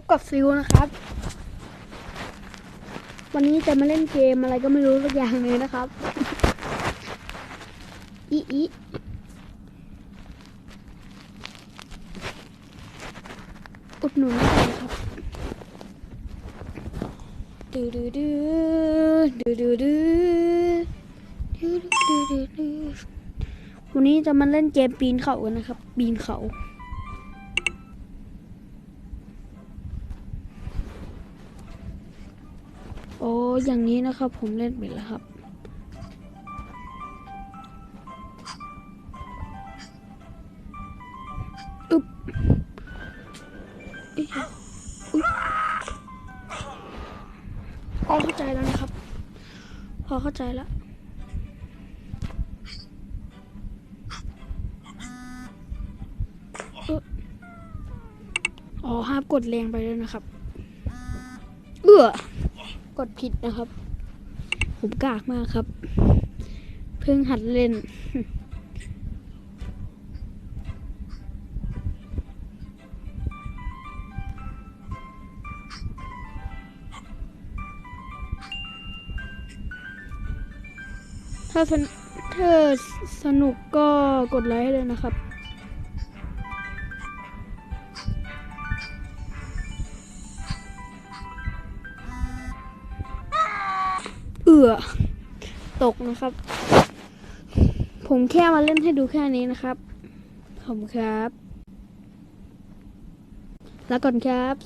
บกับซิวนะครับ วันนี้จะมาเล่นเกมอะไรก็ไม่รู้สักอย่างเลยนะครับอีอีอุดหนุนได้นะครับดูดูดูดูดูดูดูดูดูดูวันนี้จะมาเล่นเกมปีนเขากันนะครับ ปีนเขา โอ้อย่างนี้นะครับ ผมเล่นไปแล้วครับ อึ๊บอุ๊ยพอเข้าใจแล้วนะครับ พอเข้าใจแล้วอ๋อห้ามกดแรงไปเลยนะครับ เอื้อ กดผิดนะครับ ผมกากมากครับ เพิ่งหัดเล่น ถ้าสนถ้าสนุกก็กดไลค์ให้เลยนะครับ เอือตกนะครับ ผมแค่มาเล่นให้ดูแค่นี้นะครับ ขอบคุณครับ แล้วก่อนครับ